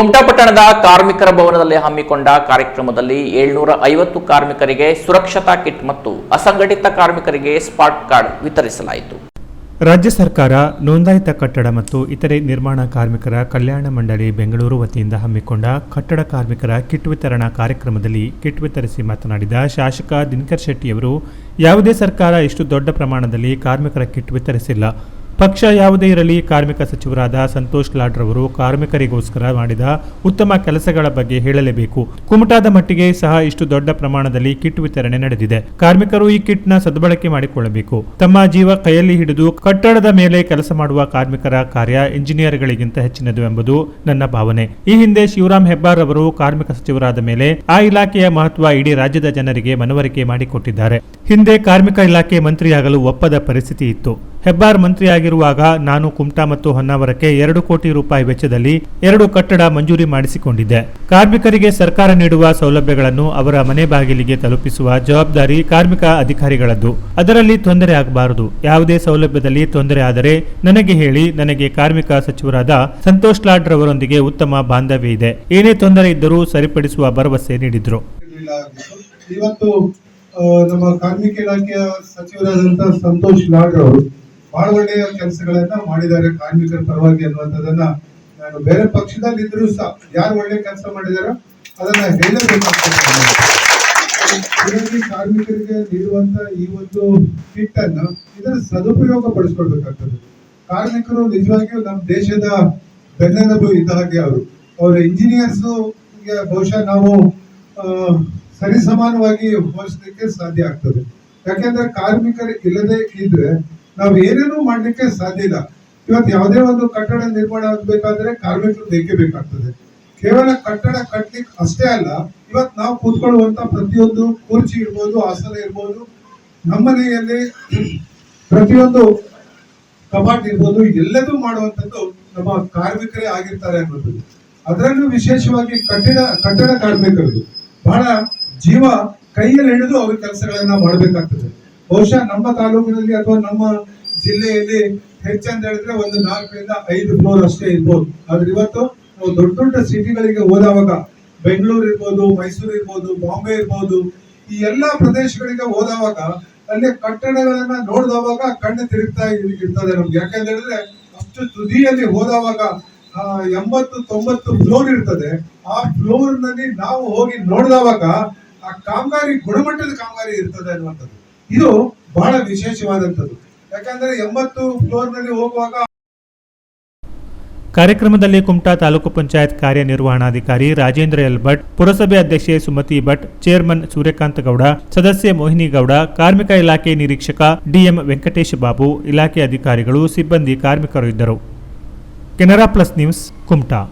ಕುಮಟಾ ಪಟ್ಟಣದ ಕಾರ್ಮಿಕರ ಭವನದಲ್ಲಿ ಹಮ್ಮಿಕೊಂಡ ಕಾರ್ಯಕ್ರಮದಲ್ಲಿ ಏಳ್ನೂರ ಐವತ್ತು ಕಾರ್ಮಿಕರಿಗೆ ಸುರಕ್ಷತಾ ಕಿಟ್ ಮತ್ತು ಅಸಂಘಟಿತ ಕಾರ್ಮಿಕರಿಗೆ ಸ್ಪಾಟ್ ಕಾರ್ಡ್ ವಿತರಿಸಲಾಯಿತು. ರಾಜ್ಯ ಸರ್ಕಾರ ನೋಂದಾಯಿತ ಕಟ್ಟಡ ಮತ್ತು ಇತರೆ ನಿರ್ಮಾಣ ಕಾರ್ಮಿಕರ ಕಲ್ಯಾಣ ಮಂಡಳಿ ಬೆಂಗಳೂರು ವತಿಯಿಂದ ಹಮ್ಮಿಕೊಂಡ ಕಟ್ಟಡ ಕಾರ್ಮಿಕರ ಕಿಟ್ ವಿತರಣಾ ಕಾರ್ಯಕ್ರಮದಲ್ಲಿ ಕಿಟ್ ವಿತರಿಸಿ ಮಾತನಾಡಿದ ಶಾಸಕ ದಿನಕರ್ ಶೆಟ್ಟಿಯವರು, ಯಾವುದೇ ಸರ್ಕಾರ ಇಷ್ಟು ದೊಡ್ಡ ಪ್ರಮಾಣದಲ್ಲಿ ಕಾರ್ಮಿಕರ ಕಿಟ್ ವಿತರಿಸಿಲ್ಲ. ಪಕ್ಷ ಯಾವುದೇ ಇರಲಿ, ಕಾರ್ಮಿಕ ಸಚಿವರಾದ ಸಂತೋಷ್ ಲಾಡ್ರವರು ಕಾರ್ಮಿಕರಿಗೋಸ್ಕರ ಮಾಡಿದ ಉತ್ತಮ ಕೆಲಸಗಳ ಬಗ್ಗೆ ಹೇಳಲೇಬೇಕು. ಕುಮಟಾದ ಮಟ್ಟಿಗೆ ಸಹ ಇಷ್ಟು ದೊಡ್ಡ ಪ್ರಮಾಣದಲ್ಲಿ ಕಿಟ್ ವಿತರಣೆ ನಡೆದಿದೆ. ಕಾರ್ಮಿಕರು ಈ ಕಿಟ್ನ ಸದ್ಬಳಕೆ ಮಾಡಿಕೊಳ್ಳಬೇಕು. ತಮ್ಮ ಜೀವ ಕೈಯಲ್ಲಿ ಹಿಡಿದು ಕಟ್ಟಡದ ಮೇಲೆ ಕೆಲಸ ಮಾಡುವ ಕಾರ್ಮಿಕರ ಕಾರ್ಯ ಇಂಜಿನಿಯರ್ಗಳಿಗಿಂತ ಹೆಚ್ಚಿನದು ಎಂಬುದು ನನ್ನ ಭಾವನೆ. ಈ ಹಿಂದೆ ಶಿವರಾಮ್ ಹೆಬ್ಬಾರ್ ಅವರು ಕಾರ್ಮಿಕ ಸಚಿವರಾದ ಮೇಲೆ ಆ ಇಲಾಖೆಯ ಮಹತ್ವ ಇಡೀ ರಾಜ್ಯದ ಜನರಿಗೆ ಮನವರಿಕೆ ಮಾಡಿಕೊಟ್ಟಿದ್ದಾರೆ. ಹಿಂದೆ ಕಾರ್ಮಿಕ ಇಲಾಖೆ ಮಂತ್ರಿಯಾಗಲು ಒಪ್ಪದ ಪರಿಸ್ಥಿತಿ ಇತ್ತು. ಹೆಬ್ಬಾರ್ ಮಂತ್ರಿಯಾಗಿರುವಾಗ ನಾನು ಕುಮಟಾ ಮತ್ತು ಹೊನ್ನಾವರಕ್ಕೆ ಎರಡು ಕೋಟಿ ರೂಪಾಯಿ ವೆಚ್ಚದಲ್ಲಿ ಎರಡು ಕಟ್ಟಡ ಮಂಜೂರಿ ಮಾಡಿಸಿಕೊಂಡಿದ್ದೆ. ಕಾರ್ಮಿಕರಿಗೆ ಸರ್ಕಾರ ನೀಡುವ ಸೌಲಭ್ಯಗಳನ್ನು ಅವರ ಮನೆ ಬಾಗಿಲಿಗೆ ತಲುಪಿಸುವ ಜವಾಬ್ದಾರಿ ಕಾರ್ಮಿಕ ಅಧಿಕಾರಿಗಳದ್ದು. ಅದರಲ್ಲಿ ತೊಂದರೆ ಆಗಬಾರದು. ಯಾವುದೇ ಸೌಲಭ್ಯದಲ್ಲಿ ತೊಂದರೆ ಆದರೆ ನನಗೆ ಹೇಳಿ, ನನಗೆ ಕಾರ್ಮಿಕ ಸಚಿವರಾದ ಸಂತೋಷ್ ಲಾಡ್ ರವರೊಂದಿಗೆ ಉತ್ತಮ ಬಾಂಧವ್ಯ ಇದೆ. ಏನೇ ತೊಂದರೆ ಇದ್ದರೂ ಸರಿಪಡಿಸುವ ಭರವಸೆ ನೀಡಿದ್ರು. ನಮ್ಮ ಕಾರ್ಮಿಕ ಇಲಾಖೆಯ ಸಚಿವರಾದಂತಹ ಸಂತೋಷ್ ಲಾಡ್ ಅವರು ಬಹಳ ಒಳ್ಳೆಯ ಕೆಲಸಗಳನ್ನ ಮಾಡಿದ್ದಾರೆ ಕಾರ್ಮಿಕರ ಪರವಾಗಿ ಅನ್ನುವಂಥದ್ದನ್ನ ನಾನು ಬೇರೆ ಪಕ್ಷದಲ್ಲಿ ಇದ್ರೂ ಸಹ ಯಾರು ಒಳ್ಳೆ ಕೆಲಸ ಮಾಡಿದಾರೋ ಅದನ್ನ ಹೇಳಬೇಕಾಗ್ತದೆ. ಕಾರ್ಮಿಕರಿಗೆ ನೀಡುವಂತ ಈ ಒಂದು ಕಿಟ್ ಅನ್ನು ಇದರ ಸದುಪಯೋಗ ಪಡಿಸ್ಕೊಳ್ಬೇಕಾಗ್ತದೆ ಕಾರ್ಮಿಕರು ನಿಜವಾಗಿಯೂ ನಮ್ಮ ದೇಶದ ಬೆನ್ನೆಲುಬು ಇದ್ದ ಹಾಗೆ ಅವರು. ಅವರ ಇಂಜಿನಿಯರ್ಸ್ ಬಹುಶಃ ನಾವು ಸರಿಸಮಾನವಾಗಿ ಹೋಲಿಸ್ಲಿಕ್ಕೆ ಸಾಧ್ಯ ಆಗ್ತದೆ. ಯಾಕೆಂದ್ರೆ ಕಾರ್ಮಿಕರು ಇಲ್ಲದೆ ಇದ್ರೆ ನಾವು ಏನೇನೂ ಮಾಡ್ಲಿಕ್ಕೆ ಸಾಧ್ಯ ಇಲ್ಲ. ಇವತ್ತು ಯಾವುದೇ ಒಂದು ಕಟ್ಟಡ ನಿರ್ಮಾಣ ಆಗ್ಬೇಕಾದ್ರೆ ಕಾರ್ಮಿಕರು ಬೇಕೇ ಬೇಕಾಗ್ತದೆ. ಕೇವಲ ಕಟ್ಟಡ ಕಟ್ಲಿಕ್ಕೆ ಅಷ್ಟೇ ಅಲ್ಲ, ಇವತ್ತು ನಾವು ಕೂತ್ಕೊಳ್ಳುವಂತ ಪ್ರತಿಯೊಂದು ಕುರ್ಚಿ ಇರ್ಬೋದು, ಆಸನ ಇರ್ಬೋದು ನಮ್ಮನೆಯಲ್ಲಿ ಪ್ರತಿಯೊಂದು ಕಬಾಟ್ ಇರ್ಬೋದು, ಎಲ್ಲದೂ ಮಾಡುವಂಥದ್ದು ನಮ್ಮ ಕಾರ್ಮಿಕರೇ ಆಗಿರ್ತಾರೆ ಅನ್ನೋದು. ಅದರಲ್ಲೂ ವಿಶೇಷವಾಗಿ ಕಟ್ಟಡ ಕಟ್ಟಡ ಕಾರ್ಮಿಕರದು. ಬಹಳ ಜೀವ ಕೈಯಲ್ಲಿ ಹಿಡಿದು ಅವ್ರ ಕೆಲಸಗಳನ್ನ ಮಾಡಬೇಕಾಗ್ತದೆ. ಬಹುಶಃ ನಮ್ಮ ತಾಲೂಕಿನಲ್ಲಿ ಅಥವಾ ನಮ್ಮ ಜಿಲ್ಲೆಯಲ್ಲಿ ಹೆಚ್ಚಂತ ಹೇಳಿದ್ರೆ ಒಂದು ನಾಲ್ಕರಿಂದ ಐದು ಫ್ಲೋರ್ ಅಷ್ಟೇ ಇರ್ಬೋದು. ಆದ್ರೆ ಇವತ್ತು ನಾವು ದೊಡ್ಡ ದೊಡ್ಡ ಸಿಟಿಗಳಿಗೆ ಹೋದವಾಗ ಬೆಂಗಳೂರು ಇರ್ಬೋದು ಮೈಸೂರು ಇರ್ಬೋದು ಬಾಂಬೆ ಇರ್ಬೋದು ಈ ಎಲ್ಲಾ ಪ್ರದೇಶಗಳಿಗೆ ಹೋದವಾಗ ಅಲ್ಲಿ ಕಟ್ಟಡಗಳನ್ನ ನೋಡಿದವಾಗ ಕಣ್ಣು ತಿರುಗ್ತಾ ಇರ್- ಇರ್ತದೆ ನಮ್ಗೆ. ಯಾಕಂತ ಹೇಳಿದ್ರೆ ಅಷ್ಟು ತುದಿಯಲ್ಲಿ ಹೋದವಾಗ ಆ, ಎಂಬತ್ತು ತೊಂಬತ್ತು ಫ್ಲೋರ್ ಇರ್ತದೆ. ಆ ಫ್ಲೋರ್ನಲ್ಲಿ ನಾವು ಹೋಗಿ ನೋಡಿದವಾಗ ಆ ಕಾಮಗಾರಿ ಗುಣಮಟ್ಟದ ಕಾಮಗಾರಿ ಇರ್ತದೆ ಅನ್ನುವಂಥದ್ದು. ಇದು ಬಹಳ ವಿಶೇಷವಾದಂಥದ್ದು. ಯಾಕಂದ್ರೆ ಎಂಬತ್ತು ಫ್ಲೋರ್ನಲ್ಲಿ ಹೋಗುವಾಗ ಕಾರ್ಯಕ್ರಮದಲ್ಲಿ ಕುಮಟಾ ತಾಲೂಕು ಪಂಚಾಯತ್ ಕಾರ್ಯನಿರ್ವಹಣಾಧಿಕಾರಿ ರಾಜೇಂದ್ರ ಎಲ್ ಭಟ್, ಪುರಸಭೆ ಅಧ್ಯಕ್ಷೆ ಸುಮತಿ ಭಟ್, ಚೇರ್ಮನ್ ಸೂರ್ಯಕಾಂತ ಗೌಡ, ಸದಸ್ಯೆ ಮೋಹಿನಿ ಗೌಡ, ಕಾರ್ಮಿಕ ಇಲಾಖೆ ನಿರೀಕ್ಷಕ ಡಿಎಂ ವೆಂಕಟೇಶ್ ಬಾಬು, ಇಲಾಖೆ ಅಧಿಕಾರಿಗಳು, ಸಿಬ್ಬಂದಿ ಕಾರ್ಮಿಕರು ಇದ್ದರು. Canara plus news, Kumta.